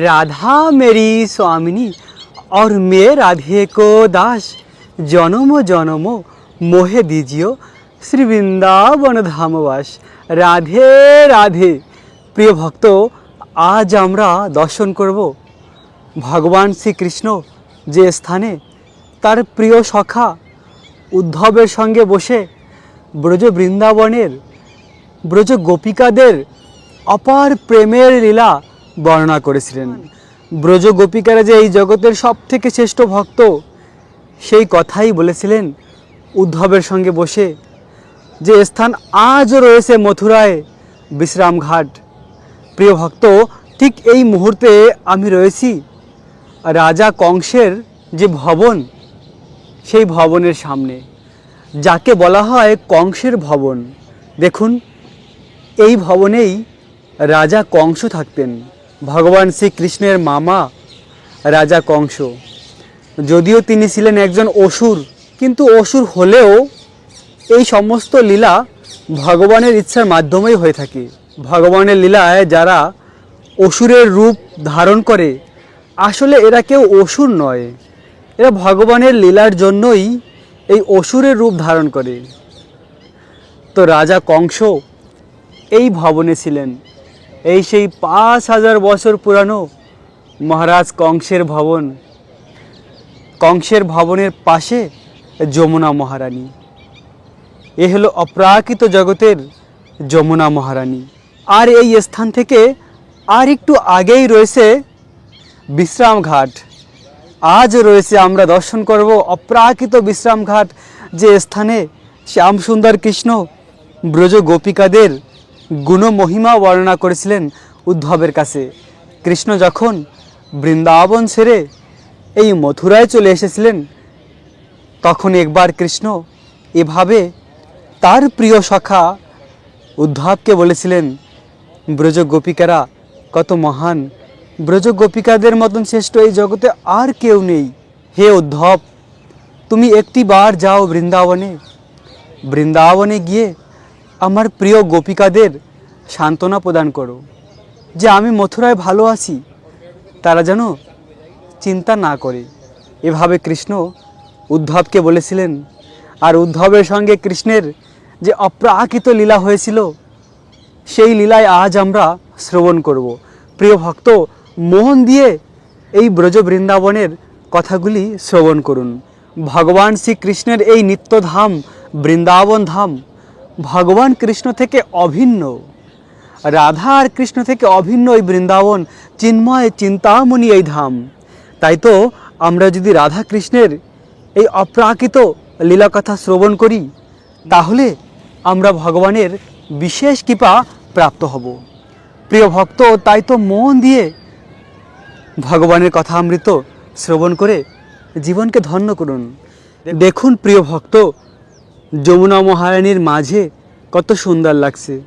राधा मेरी स्वामिनी और मैं राधे को दास জনম জনম মোহে দিজিও শ্রী বৃন্দাবন ধামবাস রাধে রাধে প্রিয় ভক্ত আজ আমরা দর্শন করব ভগবান শ্রীকৃষ্ণ যে স্থানে তার প্রিয় সখা উদ্ধবের সঙ্গে বসে ব্রজ বৃন্দাবনের ব্রজ গোপিকাদের অপার প্রেমের লীলা বর্ণনা করেছিলেন। ব্রজ গোপিকারা যে এই জগতের সব থেকে শ্রেষ্ঠ ভক্ত, সেই কথাই বলেছিলেন উদ্ধবের সঙ্গে বসে যে স্থান আজও রয়েছে মথুরায়, বিশ্রামঘাট। প্রিয় ভক্ত, ঠিক এই মুহূর্তে আমি রয়েছি রাজা কংসের যে ভবন, সেই ভবনের সামনে, যাকে বলা হয় কংসের ভবন। দেখুন, এই ভবনেই রাজা কংস থাকতেন। ভগবান শ্রীকৃষ্ণের মামা, রাজা কংস। যদিও তিনি ছিলেন একজন অসুর, কিন্তু অসুর হলেও এই সমস্ত লীলা ভগবানের ইচ্ছার মাধ্যমেই হয়ে থাকে। ভগবানের লীলায় যারা অসুরের রূপ ধারণ করে, আসলে এরা কেউ অসুর নয়। এরা ভগবানের লীলার জন্যই এই অসুরের রূপ ধারণ করে। তো রাজা কংস এই ভবনে ছিলেন। এই সেই পাঁচ হাজার বছর পুরানো মহারাজ কংসের ভবন। কংসের ভবনের পাশে যমুনা মহারানী। এ হলো অপ্রাকৃত জগতের যমুনা মহারানী। আর এই স্থান থেকে আর একটু আগেই রয়েছে বিশ্রামঘাট। আজ রয়েছে আমরা দর্শন করব অপ্রাকৃত বিশ্রামঘাট যে স্থানে শ্যামসুন্দর কৃষ্ণ ব্রজ গোপিকাদের গুণমহিমা বর্ণনা করেছিলেন উদ্ধবের কাছে। কৃষ্ণ যখন বৃন্দাবন ছেড়ে এই মথুরায় চলে এসেছিলেন, তখন একবার কৃষ্ণ এভাবে তার প্রিয় সখা উদ্ধবকে বলেছিলেন, ব্রজ গোপিকারা, কত মহান। ব্রজ গোপিকাদের মতন শ্রেষ্ঠ এই জগতে আর কেউ নেই। হে উদ্ধব, তুমি একটি বার যাও বৃন্দাবনে। বৃন্দাবনে গিয়ে আমার প্রিয় গোপিকাদের সান্ত্বনা প্রদান করো। যে আমি মথুরায় ভালো আছি, তারা যেন চিন্তা না করে। এভাবে কৃষ্ণ উদ্ধবকে বলেছিলেন, আর উদ্ধবের সঙ্গে কৃষ্ণের যে অপ্রাকৃত লীলা হয়েছিল, সেই লীলায় আজ আমরা শ্রবণ করব। প্রিয় ভক্ত, মোহন দিয়ে এই ব্রজ বৃন্দাবনের কথাগুলি শ্রবণ করুন। ভগবান শ্রীকৃষ্ণের এই নিত্যধাম, বৃন্দাবন ধাম ভগবান কৃষ্ণ থেকে অভিন্ন। রাধা আর কৃষ্ণ থেকে অভিন্ন এই বৃন্দাবন চিন্ময় চিন্তামণি এই ধাম। তাই তো আমরা যদি রাধা কৃষ্ণের এই অপ্রাকৃত লীলা কথা শ্রবণ করি, তাহলে আমরা ভগবানের বিশেষ কৃপা প্রাপ্ত হব। প্রিয় ভক্ত, তাই তো মন দিয়ে ভগবানের কথা অমৃত শ্রবণ করে জীবনকে ধন্য করুন। দেখুন প্রিয় ভক্ত যমুনা মহারানীর মাঝে কত সুন্দর লাগছে।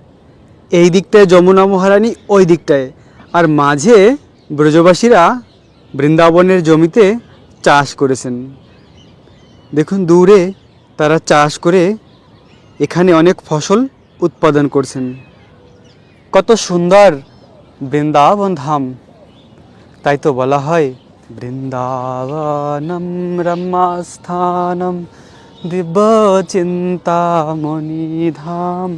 এই দিকটায় যমুনা মহারানী, ওই দিকটায়। আর মাঝে ব্রজবাসীরা বৃন্দাবনের জমিতে চাষ করেছেন। দেখুন, দূরে তারা চাষ করে এখানে অনেক ফসল উৎপাদন করছেন। কত সুন্দর বৃন্দাবন ধাম। তাই তো বলা হয় বৃন্দাবনম রম্যাস্থানম। দিব্য চিন্তামণি ধাম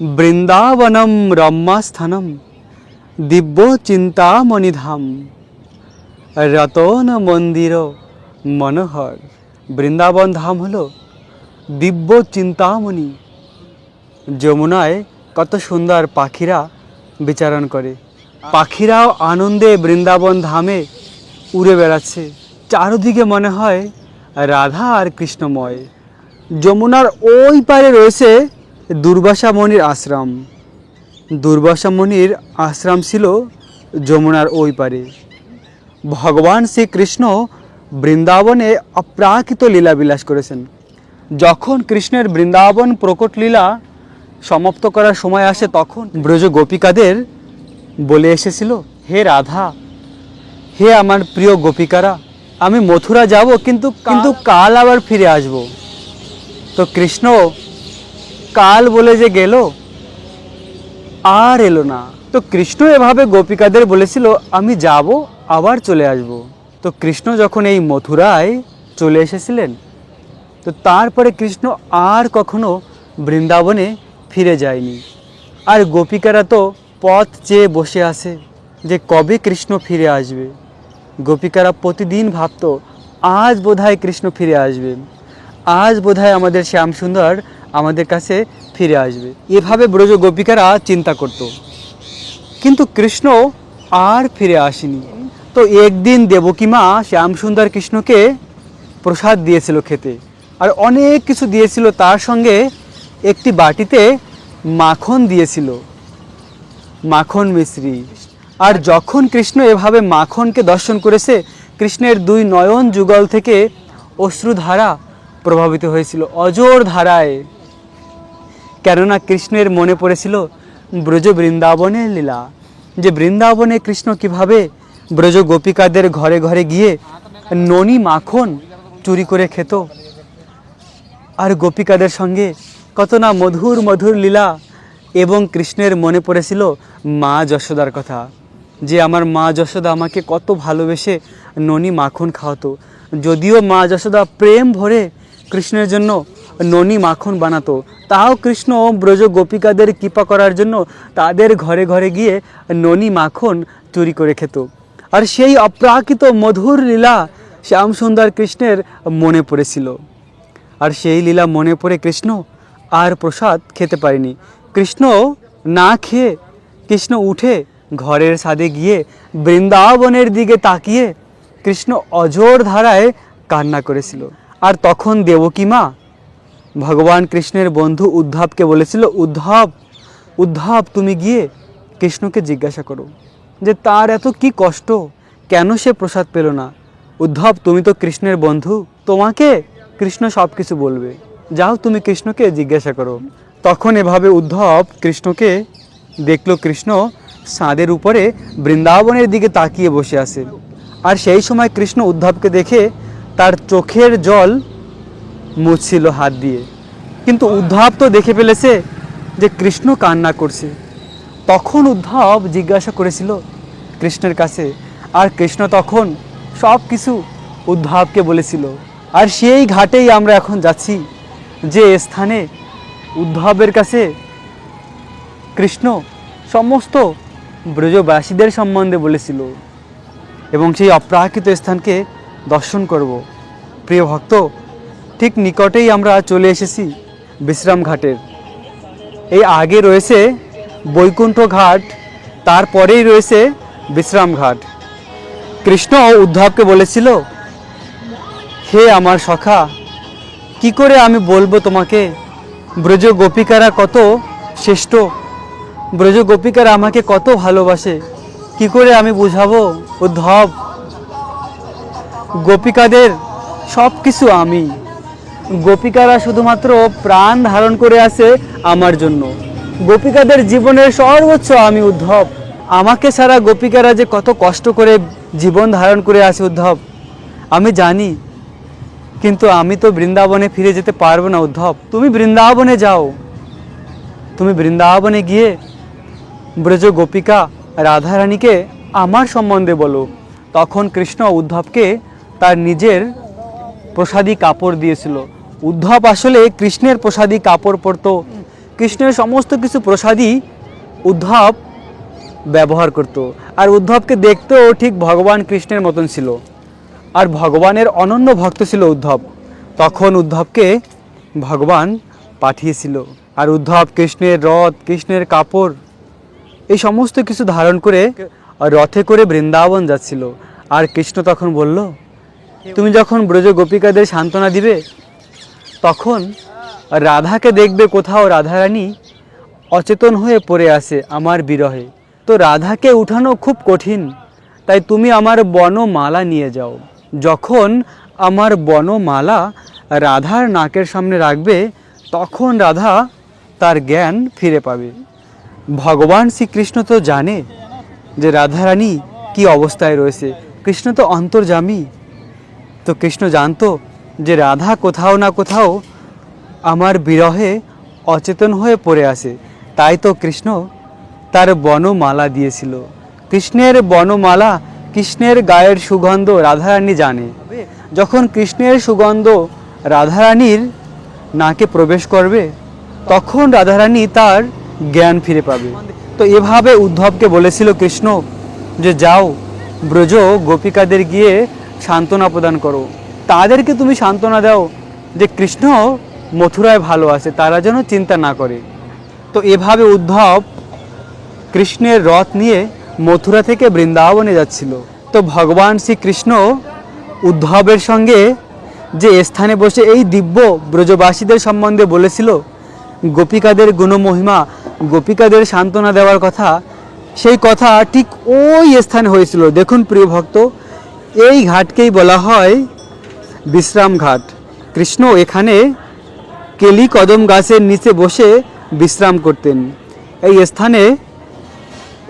বৃন্দাবনম রম্যাস্থানম দিব্য চিন্তামণি ধাম রতন মন্দির মনোহর বৃন্দাবন ধাম হল দিব্য চিন্তামণি যমুনায় কত সুন্দর পাখিরা বিচারণ করে পাখিরাও আনন্দে বৃন্দাবন ধামে উড়ে বেড়াচ্ছে। চারদিকে মনে হয় রাধা আর কৃষ্ণময়। যমুনার ওই পারে রয়েছে দুর্বাসা মণির আশ্রম। দুর্বাসা মণির আশ্রম ছিল যমুনার ওই পারে। ভগবান শ্রীকৃষ্ণ বৃন্দাবনে অপ্রাকৃত লীলা বিলাস করেছেন। যখন কৃষ্ণের বৃন্দাবন প্রকট লীলা সমাপ্ত করার সময় আসে, তখন ব্রজ গোপিকাদের বলে এসেছিল, হে রাধা, হে আমার প্রিয় গোপিকারা আমি মথুরা যাব কিন্তু কিন্তু কাল আবার ফিরে আসব। তো কৃষ্ণ কাল বলে যে গেল আর এলো না। তো কৃষ্ণ এভাবে গোপিকাদের বলেছিল আমি যাব আবার চলে আসব। তো কৃষ্ণ যখন এই মথুরায় চলে এসেছিলেন তো তারপরে কৃষ্ণ আর কখনো বৃন্দাবনে ফিরে যায়নি। আর গোপিকারা তো পথ চেয়ে বসে আছে যে কবে কৃষ্ণ ফিরে আসবে। গোপিকারা প্রতিদিন ভাবতো, আজ বোধহয় কৃষ্ণ ফিরে আসবে। আজ বোধহয় আমাদের শ্যাম সুন্দর আমাদের কাছে ফিরে আসবে। এভাবে ব্রজ গোপিকারা চিন্তা করতো। কিন্তু কৃষ্ণ আর ফিরে আসেনি। তো একদিন দেবকী মা শ্যামসুন্দর কৃষ্ণকে প্রসাদ দিয়েছিল খেতে আর অনেক কিছু দিয়েছিল। তার সঙ্গে একটি বাটিতে মাখন দিয়েছিল। মাখন মিশ্রি। আর যখন কৃষ্ণ এভাবে মাখনকে দর্শন করেছে, কৃষ্ণের দুই নয়ন যুগল থেকে অশ্রুধারা প্রভাবিত হয়েছিল, অজর ধারায়। কেননা কৃষ্ণের মনে পড়েছিল ব্রজ বৃন্দাবনের লীলা। যে বৃন্দাবনে কৃষ্ণ কীভাবে ব্রজ গোপিকাদের ঘরে ঘরে গিয়ে ননি মাখন চুরি করে খেত, আর গোপিকাদের সঙ্গে কত না মধুর মধুর লীলা, এবং কৃষ্ণের মনে পড়েছিল মা যশোদার কথা। যে আমার মা যশোদা আমাকে কত ভালোবেসে ননি মাখন খাওয়াতো। যদিও মা যশোদা প্রেম ভরে কৃষ্ণের জন্য ননি মাখন বানাতো, তাও কৃষ্ণ ব্রজ গোপিকাদের কৃপা করার জন্য তাদের ঘরে ঘরে গিয়ে ননি মাখন চুরি করে খেত। আর সেই অপ্রাকৃত মধুর লীলা শ্যামসুন্দর কৃষ্ণের মনে পড়েছিল। আর সেই লীলা মনে পড়ে কৃষ্ণ আর প্রসাদ খেতে পারেনি। কৃষ্ণ না খেয়ে কৃষ্ণ উঠে ঘরের ছাদে গিয়ে বৃন্দাবনের দিকে তাকিয়ে কৃষ্ণ অজর ধারায় কান্না করেছিল। আর তখন দেবকী মা ভগবান কৃষ্ণের বন্ধু উদ্ধবকে বলেছিল, উদ্ধব উদ্ধব, তুমি গিয়ে কৃষ্ণকে জিজ্ঞাসা করো যে তার এত কি কষ্ট? কেন সে প্রসাদ পেল না? উদ্ধব, তুমি তো কৃষ্ণের বন্ধু, তোমাকে কৃষ্ণ সব কিছু বলবে। যাও, তুমি কৃষ্ণকে জিজ্ঞাসা করো। তখন এভাবে উদ্ধব কৃষ্ণকে দেখল। কৃষ্ণ সাঁদের উপরে বৃন্দাবনের দিকে তাকিয়ে বসে আছে। আর সেই সময় কৃষ্ণ উদ্ধবকে দেখে তার চোখের জল মুছছিল হাত দিয়ে। কিন্তু উদ্ধব তো দেখে ফেলেছে যে কৃষ্ণ কান্না করছে। তখন উদ্ধব জিজ্ঞাসা করেছিল কৃষ্ণের কাছে, আর কৃষ্ণ তখন সব কিছু উদ্ধবকে বলেছিল। আর সেই ঘাটেই আমরা এখন যাচ্ছি, যে স্থানে উদ্ধবের কাছে কৃষ্ণ সমস্ত ব্রজবাসীদের সম্বন্ধে বলেছিল এবং সেই অপ্রাকৃত স্থানকে দর্শন করব। প্রিয় ভক্ত, ঠিক নিকটেই আমরা চলে এসেছি বিশ্রাম ঘাটের। এই আগে রয়েছে বৈকুণ্ঠ ঘাট তারপরেই রয়েছে বিশ্রাম ঘাট। কৃষ্ণ উদ্ধবকে বলেছিল, হে আমার সখা, কি করে আমি বলব তোমাকে? ব্রজ গোপিকারা কত শ্রেষ্ঠ ব্রজ গোপিকারা আমাকে কত ভালোবাসে। কি করে আমি বুঝাবো? উদ্ধব, গোপিকাদের সব কিছু আমি। গোপিকারা শুধুমাত্র প্রাণ ধারণ করে আছে আমার জন্য। গোপিকাদের জীবনের সর্বোচ্চ আমি উদ্ধব। আমাকে ছাড়া গোপিকারা যে কত কষ্ট করে জীবন ধারণ করে আছে উদ্ধব, আমি জানি। কিন্তু আমি তো বৃন্দাবনে ফিরে যেতে পারব না উদ্ধব। তুমি বৃন্দাবনে যাও। তুমি বৃন্দাবনে গিয়ে ব্রজ গোপিকা রাধারানীকে আমার সম্বন্ধে বলো। তখন কৃষ্ণ উদ্ধবকে তার নিজের প্রসাদী কাপড় দিয়েছিল। উদ্ধব আসলে কৃষ্ণের প্রসাদী কাপড় পরতো। কৃষ্ণের সমস্ত কিছু প্রসাদী উদ্ধব ব্যবহার করত। আর উদ্ধবকে দেখতেও ঠিক ভগবান কৃষ্ণের মতন ছিল। আর ভগবানের অনন্য ভক্ত ছিল উদ্ধব। তখন উদ্ধবকে ভগবান পাঠিয়েছিল। আর উদ্ধব কৃষ্ণের রথ, কৃষ্ণের কাপড় এই সমস্ত কিছু ধারণ করে রথে করে বৃন্দাবন যাচ্ছিল। আর কৃষ্ণ তখন বলল, তুমি যখন ব্রজ গোপিকাদের সান্ত্বনা দিবে, তখন রাধাকে দেখবে কোথাও রাধারানী অচেতন হয়ে পড়ে আছে আমার বিরহে। তো রাধাকে উঠানো খুব কঠিন, তাই তুমি আমার বনমালা নিয়ে যাও। যখন আমার বনমালা রাধার নাকের সামনে রাখবে, তখন রাধা তার জ্ঞান ফিরে পাবে। ভগবান শ্রীকৃষ্ণ তো জানে যে রাধারানী কি অবস্থায় রয়েছে। কৃষ্ণ তো অন্তর্জামী তো কৃষ্ণ জানতো যে রাধা কোথাও না কোথাও আমার বিরহে অচেতন হয়ে পড়ে আছে। তাই তো কৃষ্ণ তার বনমালা দিয়েছিল। কৃষ্ণের বনমালা, কৃষ্ণের গায়ের সুগন্ধ রাধারানী জানে। যখন কৃষ্ণের সুগন্ধ রাধারানীর নাকে প্রবেশ করবে, তখন রাধারানী তার জ্ঞান ফিরে পাবে। তো এভাবে উদ্ধবকে বলেছিল কৃষ্ণ যে, যাও, ব্রজ গোপিকাদের গিয়ে সান্ত্বনা প্রদান করো। তাদেরকে তুমি সান্ত্বনা দাও যে, কৃষ্ণ মথুরায় ভালো আছে, তারা যেন চিন্তা না করে। তো এভাবে উদ্ধব কৃষ্ণের রথ নিয়ে মথুরা থেকে বৃন্দাবনে যাচ্ছিল। তো ভগবান শ্রীকৃষ্ণ উদ্ধবের সঙ্গে যে স্থানে বসে এই দিব্য ব্রজবাসীদের সম্বন্ধে বলেছিল, গোপিকাদের গুণমহিমা গোপিকাদের সান্ত্বনা দেওয়ার কথা, সেই কথা ঠিক ওই স্থানে হয়েছিল। দেখুন প্রিয় ভক্ত, এই ঘাটকেই বলা হয় বিশ্রাম ঘাট। কৃষ্ণ এখানে কেলি কদম গাছের নিচে বসে বিশ্রাম করতেন। এই স্থানে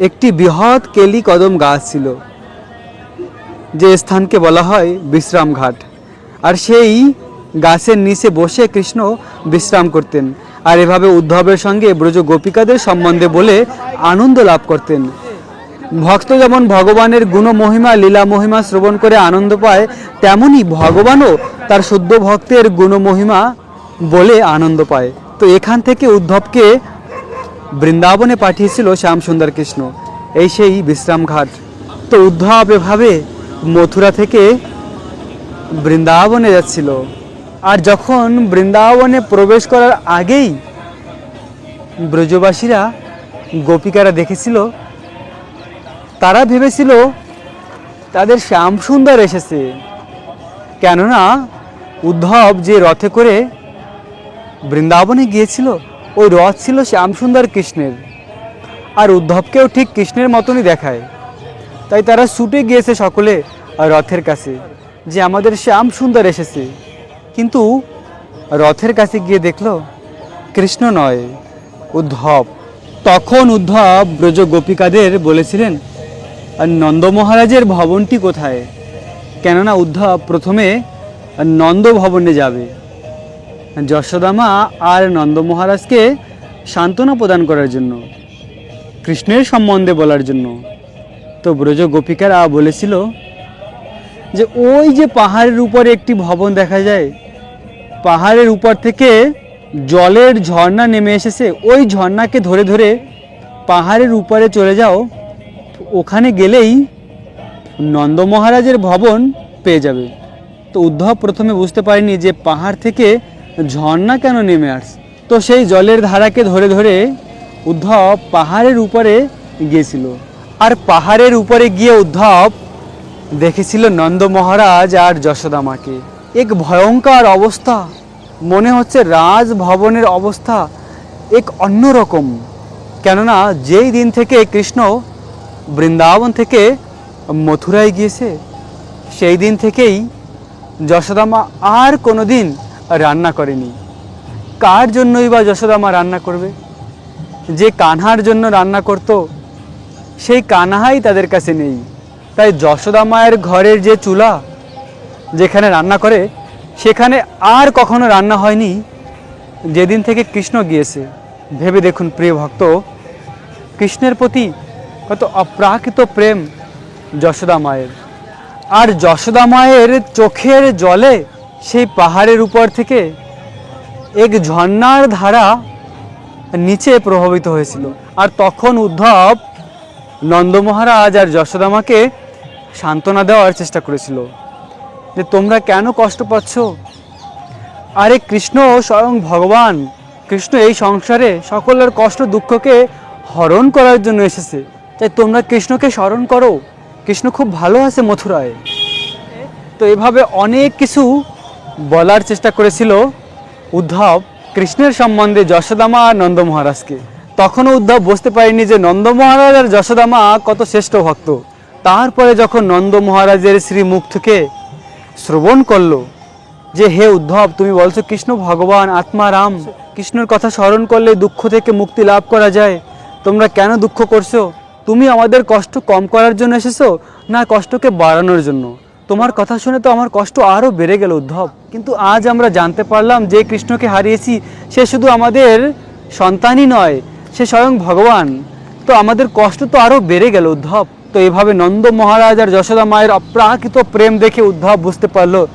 একটি বৃহৎ কেলি কদম গাছ ছিল, যে স্থানকে বলা হয় বিশ্রাম ঘাট। আর সেই গাছের নিচে বসে কৃষ্ণ বিশ্রাম করতেন। আর এভাবে উদ্ধবের সঙ্গে ব্রজ গোপিকাদের সম্বন্ধে বলে আনন্দ লাভ করতেন। ভক্ত যেমন ভগবানের গুণ মহিমা, লীলা মহিমা শ্রবণ করে আনন্দ পায়, তেমনি ভগবানও তার শুদ্ধ ভক্তের গুণ মহিমা বলে আনন্দ পায়। তো এখান থেকে উদ্ধবকে বৃন্দাবনে পাঠিয়েছিল শ্যাম সুন্দর কৃষ্ণ। এই সেই বিশ্রাম ঘাট। তো উদ্ধব এভাবে মথুরা থেকে বৃন্দাবনে যাচ্ছিল। আর যখন বৃন্দাবনে প্রবেশ করার আগেই ব্রজবাসীরা গোপিকারা দেখেছিল, তারা ভেবেছিল তাদের শ্যাম সুন্দর এসেছে। কেননা উদ্ধব যে রথে করে বৃন্দাবনে গিয়েছিল, ওই রথ ছিল শ্যামসুন্দর কৃষ্ণের। আর উদ্ধবকেও ঠিক কৃষ্ণের মতনই দেখায়। তাই তারা ছুটে গিয়েছে সকলে রথের কাছে, যে আমাদের শ্যাম সুন্দর এসেছে। কিন্তু রথের কাছে গিয়ে দেখল কৃষ্ণ নয়, উদ্ধব। তখন উদ্ধব ব্রজ গোপিকাদের বলেছিলেন, নন্দ মহারাজের ভবনটি কোথায়? কেননা উদ্ধব প্রথমে নন্দ ভবনে যাবে। যশোদামা আর নন্দ মহারাজকে সান্ত্বনা প্রদান করার জন্য, কৃষ্ণের সম্বন্ধে বলার জন্য। তো ব্রজ গোপিকারা বলেছিল যে, ওই যে পাহাড়ের উপরে একটি ভবন দেখা যায় পাহাড়ের উপর থেকে জলের ঝর্ণা নেমে এসেছে। ওই ঝর্ণাকে ধরে ধরে পাহাড়ের উপরে চলে যাও। ওখানে গেলেই নন্দ মহারাজের ভবন পেয়ে যাবে। তো উদ্ধব প্রথমে বুঝতে পারেনি যে পাহাড় থেকে ঝর্ণা কেন নেমে আসছে। তো সেই জলের ধারাকে ধরে ধরে উদ্ধব পাহাড়ের উপরে গিয়েছিল। আর পাহাড়ের উপরে গিয়ে উদ্ধব দেখেছিল নন্দ মহারাজ আর যশোদা মাকে। এক ভয়ঙ্কর অবস্থা। মনে হচ্ছে রাজভবনের অবস্থা এক অন্যরকম কেননা যেই দিন থেকে কৃষ্ণ বৃন্দাবন থেকে মথুরায় গিয়েছে, সেই দিন থেকেই যশোদামা আর কোনো দিন রান্না করেনি। কার জন্যই বা যশোদামা রান্না করবে? যে কানহার জন্য রান্না করত, সেই কানহাই তাদের কাছে নেই। তাই যশোদা মায়ের ঘরের যে চুলা যেখানে রান্না করে, সেখানে আর কখনো রান্না হয়নি যেদিন থেকে কৃষ্ণ গিয়েছে। ভেবে দেখুন প্রিয় ভক্ত, কৃষ্ণের প্রতি কত অপ্রাকৃত প্রেম যশোদা মায়ের। আর যশোদা মায়ের চোখের জলে সেই পাহাড়ের উপর থেকে এক ঝর্ণার ধারা নিচে প্রভাবিত হয়েছিল। আর তখন উদ্ধব নন্দ মহারাজ আর যশোদামাকে সান্ত্বনা দেওয়ার চেষ্টা করেছিল। যে তোমরা কেন কষ্ট পাচ্ছ? আরে কৃষ্ণ স্বয়ং ভগবান। কৃষ্ণ এই সংসারে সকলের কষ্ট দুঃখকে হরণ করার জন্য এসেছে। তাই তোমরা কৃষ্ণকে স্মরণ করো। কৃষ্ণ খুব ভালো আছে মথুরায়। তো এভাবে অনেক কিছু বলার চেষ্টা করেছিল উদ্ধব কৃষ্ণের সম্বন্ধে যশোদামা আর নন্দ মহারাজকে। তখনও উদ্ধব বুঝতে পারেনি যে নন্দ মহারাজ আর যশোদামা কত শ্রেষ্ঠ ভক্ত। তারপরে যখন নন্দ মহারাজের শ্রীমুখ থেকে শ্রবণ করল যে, হে উদ্ধব, তুমি বলছো কৃষ্ণ ভগবান, আত্মা রাম। কৃষ্ণের কথা স্মরণ করলে দুঃখ থেকে মুক্তি লাভ করা যায়। তোমরা কেন দুঃখ করছ? তুমি আমাদের কষ্ট কম করার জন্য এসেছ, না কষ্টকে বাড়ানোর জন্য? তোমার কথা শুনে তো আমার কষ্ট আরও বেড়ে গেল, উদ্ধব। কিন্তু আজ আমরা জানতে পারলাম যে কৃষ্ণকে হারিয়েছি, সে শুধু আমাদের সন্তানই নয়, সে স্বয়ং ভগবান। তো আমাদের কষ্ট তো আরও বেড়ে গেল, উদ্ধব। তো এভাবে নন্দ মহারাজ আর যশোদা মায়ের অপ্রাকৃত প্রেম দেখে উদ্ধব বুঝতে পারল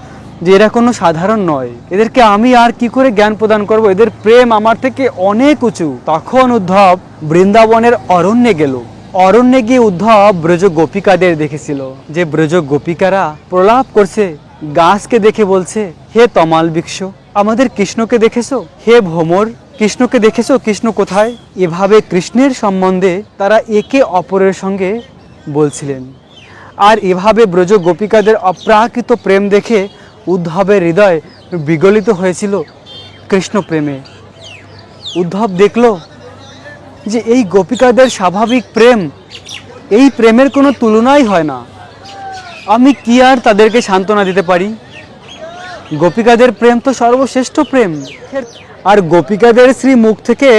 যে এরা কোনো সাধারণ নয়। এদেরকে আমি আর কি করে জ্ঞান প্রদান করব? এদের প্রেম আমার থেকে অনেক উঁচু। তখন উদ্ধব বৃন্দাবনের অরণ্যে গেল। অরণ্যে গিয়ে উদ্ধব ব্রজ গোপিকাদের দেখেছিল। যে ব্রজ গোপিকারা প্রলাপ করছে, গাছকে দেখে বলছে, হে তমাল বৃক্ষ আমাদের কৃষ্ণকে দেখেছ? হে ভ্রমর কৃষ্ণকে দেখেছ? কৃষ্ণ কোথায়? এভাবে কৃষ্ণের সম্বন্ধে তারা একে অপরের সঙ্গে বলছিলেন। আর এভাবে ব্রজ গোপিকাদের অপ্রাকৃত প্রেম দেখে উদ্ধবের হৃদয় বিগলিত হয়েছিল কৃষ্ণ প্রেমে। উদ্ধব দেখল যে এই গোপিকাদের স্বাভাবিক প্রেম এই প্রেমের কোনো তুলনাই হয় না। আমি কি আর তাদেরকে সান্ত্বনা দিতে পারি? গোপিকাদের প্রেম তো সর্বশ্রেষ্ঠ প্রেম। আর গোপিকাদের শ্রী মুখ থেকে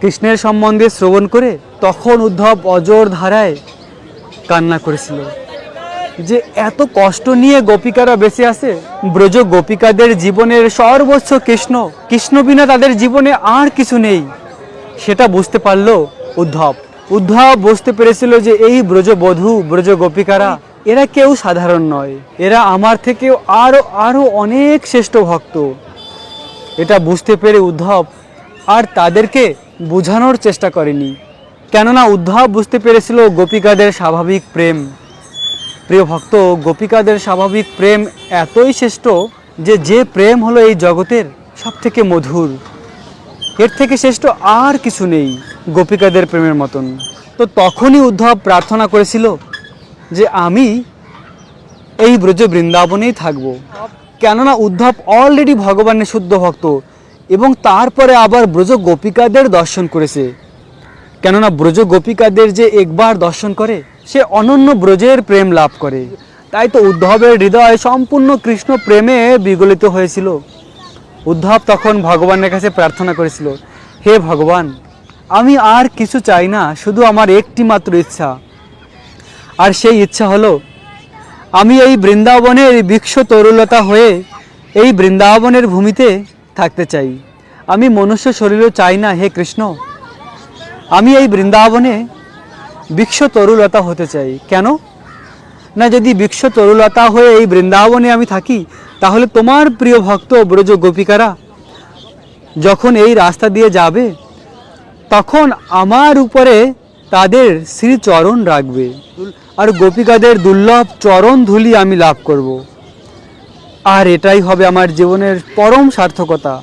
কৃষ্ণের সম্বন্ধে শ্রবণ করে তখন উদ্ধব অজর ধারায় কান্না করেছিল। যে এত কষ্ট নিয়ে গোপিকারা বেঁচে আছে? ব্রজ গোপিকাদের জীবনের সর্বোচ্চ কৃষ্ণ কৃষ্ণ বিনা তাদের জীবনে আর কিছু নেই। সেটা বুঝতে পারল উদ্ধব। উদ্ধব বুঝতে পেরেছিল যে এই ব্রজ বধূ, ব্রজ গোপিকারা, এরা কেউ সাধারণ নয়। এরা আমার থেকেও আরও আরও অনেক শ্রেষ্ঠ ভক্ত। এটা বুঝতে পেরে উদ্ধব আর তাদেরকে বোঝানোর চেষ্টা করেনি। কেননা উদ্ধব বুঝতে পেরেছিল গোপিকাদের স্বাভাবিক প্রেম। প্রিয় ভক্ত, গোপিকাদের স্বাভাবিক প্রেম এতই শ্রেষ্ঠ যে যে প্রেম হলো এই জগতের সব থেকে মধুর। এর থেকে শ্রেষ্ঠ আর কিছু নেই গোপিকাদের প্রেমের মতন। তো তখনই উদ্ধব প্রার্থনা করেছিল যে আমি এই ব্রজ বৃন্দাবনেই থাকব। কেননা উদ্ধব অলরেডি ভগবানের শুদ্ধ ভক্ত এবং তারপরে আবার ব্রজ গোপিকাদের দর্শন করেছে। কেননা ব্রজ গোপিকাদের যে একবার দর্শন করে, সে অনন্য ব্রজের প্রেম লাভ করে। তাই তো উদ্ধবের হৃদয় সম্পূর্ণ কৃষ্ণ প্রেমে বিগলিত হয়েছিল। উদ্ধব তখন ভগবানের কাছে প্রার্থনা করেছিল, হে ভগবান, আমি আর কিছু চাই না, শুধু আমার একটি মাত্র ইচ্ছা। আর সেই ইচ্ছা হলো, আমি এই বৃন্দাবনের বৃক্ষ তরুলতা হয়ে এই বৃন্দাবনের ভূমিতে থাকতে চাই। আমি মনুষ্য শরীরও চাই না, হে কৃষ্ণ। আমি এই বৃন্দাবনে বৃক্ষ তরুলতা হতে চাই। কেন? না, যদি বৃক্ষ তরুলতা হয়ে এই বৃন্দাবনে আমি থাকি, তাহলে তোমার প্রিয় ভক্ত ব্রজ গোপিকারা যখন এই রাস্তা দিয়ে যাবে, তখন আমার উপরে তাদের শ্রীচরণ রাখবে আর গোপিকাদের দুর্লভ চরণ ধুলি আমি লাভ করব। আর এটাই হবে আমার জীবনের পরম সার্থকতা।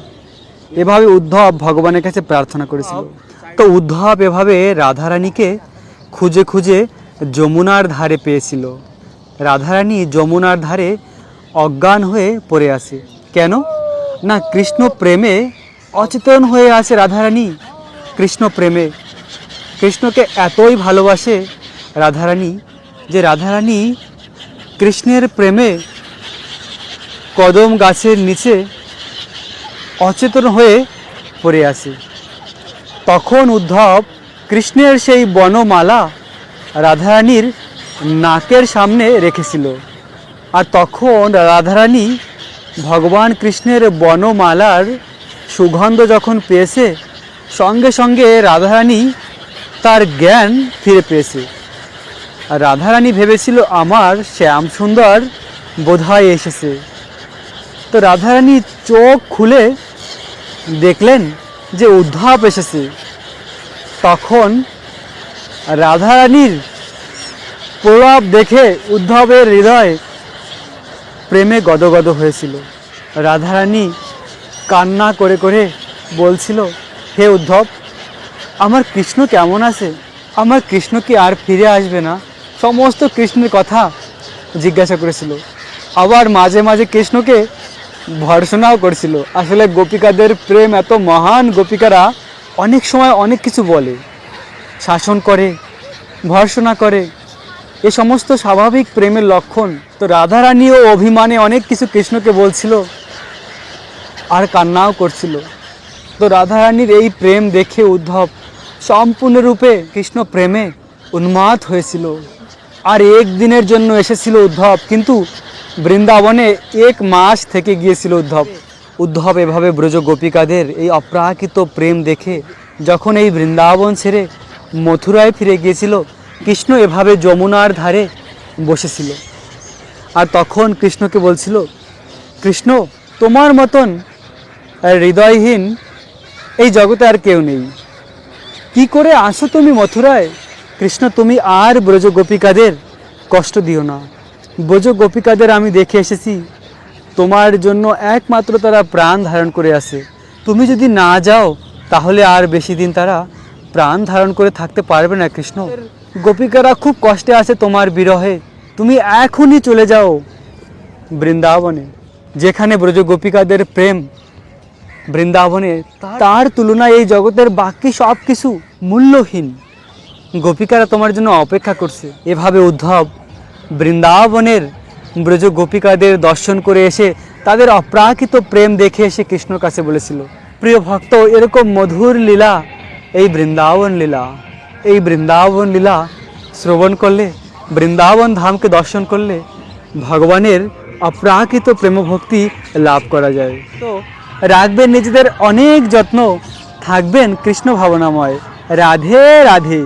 এভাবে উদ্ধব ভগবানের কাছে প্রার্থনা করেছিল। তো উদ্ধব এভাবে রাধারানীকে খুঁজে খুঁজে যমুনার ধারে পেয়েছিল। রাধারানী যমুনার ধারে অজ্ঞান হয়ে পড়ে আছে। কেন? না, কৃষ্ণ প্রেমে অচেতন হয়ে আছে রাধারানী। কৃষ্ণ প্রেমে। কৃষ্ণকে এতই ভালোবাসে রাধারানী যে রাধারানী কৃষ্ণের প্রেমে কদম গাছের নিচে অচেতন হয়ে পড়ে আছে। তখন উদ্ধব কৃষ্ণের সেই বনমালা রাধারানীর নাকের সামনে রেখেছিল। আর তখন রাধারানী ভগবান কৃষ্ণের বনমালার সুগন্ধ যখন পেয়েছে, সঙ্গে সঙ্গে রাধারানী তার জ্ঞান ফিরে পেয়েছে। আর রাধারানী ভেবেছিল, আমার শ্যাম সুন্দর বোধহয় এসেছে। তো রাধারানী চোখ খুলে দেখলেন যে উদ্ধব এসেছে, তখন রাধারানীর প্রলাপ দেখে উদ্ধবের হৃদয় প্রেমে গদগদ হয়েছিল। রাধারানী কান্না করে করে বলছিল, হে উদ্ধব, আমার কৃষ্ণ কেমন আছে? আমার কৃষ্ণ কি আর ফিরে আসবে না? সমস্ত কৃষ্ণের কথা জিজ্ঞাসা করেছিল। আবার মাঝে মাঝে কৃষ্ণকে ভর্সনাও করছিল। আসলে গোপিকাদের প্রেম এত মহান গোপিকারা অনেক সময় অনেক কিছু বলে। শাসন করে, ভর্সনা করে। এ সমস্ত স্বাভাবিক প্রেমের লক্ষণ তো রাধারানীও অভিমানে অনেক কিছু কৃষ্ণকে বলছিল আর কান্নাও করছিল। তো রাধারানীর এই প্রেম দেখে উদ্ধব সম্পূর্ণরূপে কৃষ্ণ প্রেমে উন্মাদ হয়েছিল। আর একদিনের জন্য এসেছিল উদ্ধব, কিন্তু বৃন্দাবনে এক মাস থেকে গিয়েছিল উদ্ধব। উদ্ধব এভাবে ব্রজ গোপিকাদের এই অপ্রাকৃত প্রেম দেখে যখন এই বৃন্দাবন ছেড়ে মথুরায় ফিরে গিয়েছিল, কৃষ্ণ এভাবে যমুনার ধারে বসেছিল। আর তখন কৃষ্ণকে বলছিল, কৃষ্ণ, তোমার মতন হৃদয়হীন এই জগতে আর কেউ নেই। কি করে আসো তুমি মথুরায়? কৃষ্ণ, তুমি আর ব্রজ গোপিকাদের কষ্ট দিও না। ব্রজ গোপিকাদের, আমি দেখে এসেছি। তোমার জন্য একমাত্র তারা প্রাণ ধারণ করে আছে। তুমি যদি না যাও, তাহলে আর বেশি দিন তারা প্রাণ ধারণ করে থাকতে পারবে না, কৃষ্ণ। গোপিকারা খুব কষ্টে আছে তোমার বিরহে। তুমি এখনই চলে যাও বৃন্দাবনে, যেখানে ব্রজ গোপিকাদের প্রেম। বৃন্দাবনে তার তুলনায় এই জগতের বাকি সব কিছু মূল্যহীন। গোপিকারা তোমার জন্য অপেক্ষা করছে। এভাবে উদ্ধব বৃন্দাবনের ব্রজ গোপিকাদের দর্শন করে এসে তাদের অপ্রাকৃত প্রেম দেখে এসে কৃষ্ণর কাছে বলেছিল, প্রিয় ভক্ত, এরকম মধুর লীলা, এই বৃন্দাবন লীলা, এই বৃন্দাবন লীলা শ্রবণ করলে, বৃন্দাবন ধামকে দর্শন করলে ভগবানের অপ্রাকৃত প্রেমভক্তি লাভ করা যায়। তো রাখবেন নিজেদের অনেক যত্ন, থাকবেন কৃষ্ণ ভাবনাময়। রাধে রাধে।